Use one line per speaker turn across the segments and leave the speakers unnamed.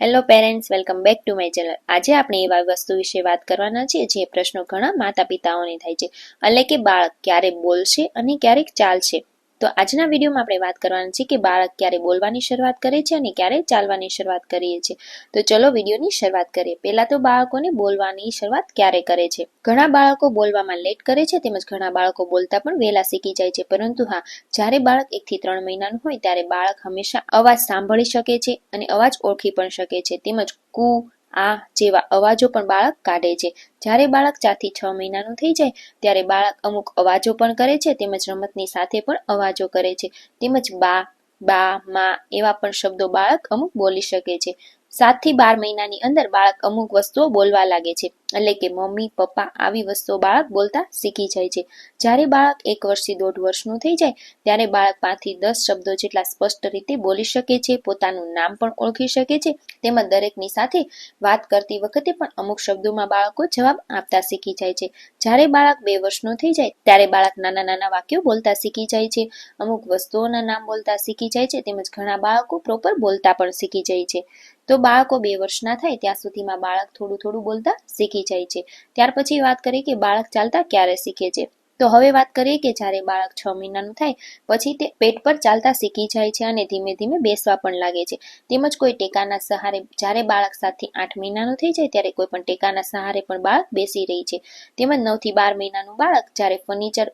Hello parents welcome back to my channel આજે આપણે એવા વસ્તુ વિશે વાત કરવાના છીએ જે પ્રશ્નો ઘણા માતા પિતાઓને થાય છે. એટલે કે બાળક ક્યારે બોલશે અને ક્યારેક ચાલશે. તો આજના વિડીયોમાં આપણે વાત કરવાની છે કે બાળક ક્યારે બોલવાની શરૂઆત કરે છે અને ક્યારે ચાલવાની શરૂઆત કરીએ છીએ. તો ચલો વિડીયોની શરૂઆત કરીએ. પહેલા તો બાળકોને બોલવાની શરૂઆત ક્યારે કરે છે? ઘણા બાળકો બોલવામાં લેટ કરે છે તેમજ ઘણા બાળકો બોલતા પણ વહેલા શીખી જાય છે. પરંતુ હા, જ્યારે બાળક એકથી ત્રણ મહિનાનું હોય ત્યારે બાળક હંમેશા અવાજ સાંભળી શકે છે અને અવાજ ઓળખી પણ શકે છે. તેમજ કુ આ જેવા અવાજો પણ બાળક કાઢે છે. જ્યારે બાળક ચારથી છ મહિનાનું થઈ જાય, ત્યારે બાળક અમુક અવાજો પણ કરે છે, તેમજ રમતની સાથે પણ અવાજો કરે છે. તેમજ બા બા, મા એવા પણ શબ્દો બાળક અમુક બોલી શકે છે. સાતથી બાર મહિનાની અંદર બાળક અમુક વસ્તુઓ બોલવા લાગે છે. એટલે કે મમ્મી, પપ્પા આવી વસ્તુઓ બાળક બોલતા શીખી જાય છે. જ્યારે બાળક એક વર્ષથી દોઢ વર્ષનું થઈ જાય, ત્યારે બાળક પાંચથી દસ શબ્દો જેટલા સ્પષ્ટ રીતે બોલી શકે છે, પોતાનું નામ પણ ઓળખી શકે છે. તેમજ દરેકની સાથે વાત કરતી વખતે પણ અમુક શબ્દોમાં બાળકો જવાબ આપતા શીખી જાય છે. જ્યારે બાળક બે વર્ષનું થઈ જાય, ત્યારે બાળક નાના નાના વાક્યો બોલતા શીખી જાય છે. અમુક વસ્તુઓના નામ બોલતા શીખી જાય છે, તેમજ ઘણા બાળકો પ્રોપર બોલતા પણ શીખી જાય છે. તો બાળકો બે વર્ષના થાય, ત્યાં સુધીમાં બાળક થોડું થોડું બોલતા શીખી જાય છે. ત્યાર પછી વાત કરીએ કે બાળક ચાલતા ક્યારે શીખે છે. તો હવે વાત કરીએ કે જ્યારે બાળક છ મહિનાનું થાય, પછી તે પેટ પર ચાલતા શીખી જાય છે અને ધીમે ધીમે બેસવા પણ લાગે છે. તેમજ કોઈ ટેકાના સહારે, જ્યારે બાળક સાતથી આઠ મહિનાનું થઈ જાય, ત્યારે કોઈ પણ ટેકાના સહારે પણ બાળક બેસી રહી છે. તેમજ નવથી બાર મહિનાનું બાળક જ્યારે ફર્નિચર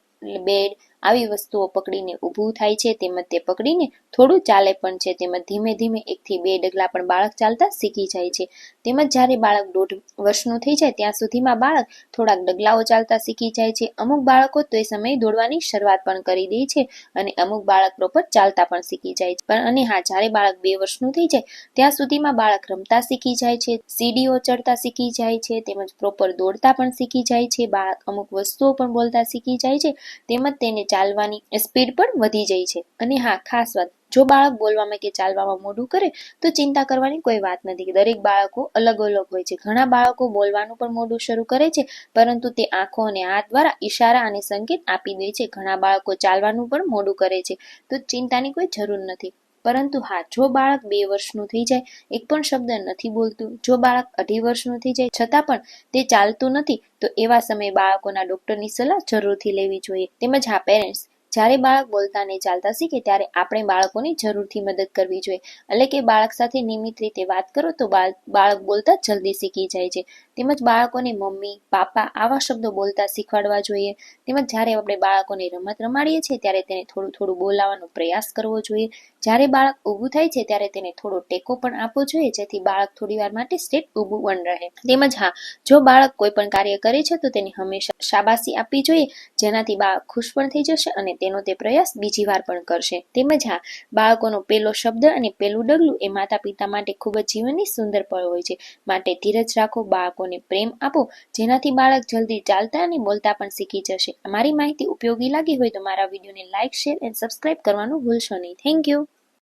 બેડ આવી વસ્તુઓ પકડીને ઊભું થાય છે, તેમજ તે પકડીને થોડું ચાલે પણ છે, તેમજ ધીમે ધીમે એકથી બે ડગલા પણ બાળક ચાલતા શીખી જાય છે. તેમજ જ્યારે બાળક દોઢ વર્ષનું થઈ જાય, ત્યાં સુધીમાં બાળક થોડાક ડગલાઓ ચાલતા શીખી જાય છે. અમુક બાળકો તે સમયે દોડવાની શરૂઆત પણ કરી દે છે અને અમુક બાળક પ્રોપર ચાલતા પણ શીખી જાય છે. પણ અને હા, જ્યારે બાળક બે વર્ષનું થઈ જાય, ત્યાં સુધીમાં બાળક રમતા શીખી જાય છે, સીડીઓ ચડતા શીખી જાય છે, તેમજ પ્રોપર દોડતા પણ શીખી જાય છે, બાળક અમુક વસ્તુઓ પણ બોલતા શીખી જાય છે, તેમજ તેને ચાલવાની સ્પીડ પણ વધી જાય છે. અને હા, ખાસ વાત, જો બાળક બોલવામાં કે ચાલવામાં મોઢું કરે, તો ચિંતા કરવાની કોઈ વાત નથી. દરેક બાળકો અલગ અલગ હોય છે. ઘણા બાળકો બોલવાનું પણ મોઢું શરૂ કરે છે, પરંતુ તે આંખો અને હાથ દ્વારા ઈશારા અને સંકેત આપી દે છે. ઘણા બાળકો ચાલવાનું પણ મોડું કરે છે. તો ચિંતાની કોઈ જરૂર નથી. પરંતુ હા, જો બાળક બે વર્ષનું થઈ જાય, એક પણ શબ્દ નથી બોલતું. જો બાળક અઢી વર્ષનું થઈ જાય, છતાં પણ તે ચાલતું નથી, તો એવા સમયે બાળકોના ડોક્ટરની સલાહ જરૂરથી લેવી જોઈએ. તેમજ હા પેરેન્ટ્સ જ્યારે બાળક બોલતા અને ચાલતા શીખે, ત્યારે આપણે બાળકોની જરૂરથી મદદ કરવી જોઈએ. એટલે કે બાળક સાથે નિયમિત રીતે વાત કરો તો બાળક બોલતા જલ્દી શીખી જાય છે. તેમજ બાળકોને મમ્મી, પાપા આવા શબ્દો બોલતા શીખવાડવા જોઈએ. તેમજ જ્યારે આપણે બાળકોને રમત રમાડીએ છીએ, ત્યારે તેને થોડું થોડું બોલાવવાનો પ્રયાસ કરવો જોઈએ. જ્યારે બાળક ઊભું થાય છે, ત્યારે તેને થોડો ટેકો પણ આપવો જોઈએ, જેથી બાળક થોડી વાર માટે સ્ટેટ ઊભું પણ રહે. તેમજ હા, જો બાળક કોઈ પણ કાર્ય કરે છે, તો તેને હંમેશા શાબાશી આપવી જોઈએ, જેનાથી બાળક ખુશ પણ થઈ જશે અને તેનો તે પ્રયાસ બીજી વાર પણ કરશે. તેમજ હા, બાળકોનો પેલો શબ્દ અને પેલું ડગલું એ માતા પિતા માટે ખૂબ જ જીવનની સુંદર પળ હોય છે. માટે ધીરજ રાખો, બાળકોને પ્રેમ આપો, જેનાથી બાળક જલ્દી ચાલતા અને બોલતા પણ શીખી જશે. અમારી માહિતી ઉપયોગી લાગી હોય તો મારા વિડીયોને લાઇક શેર, એન્ડ સબસ્ક્રાઇબ કરવાનું ભૂલશો નહીં. Thank you.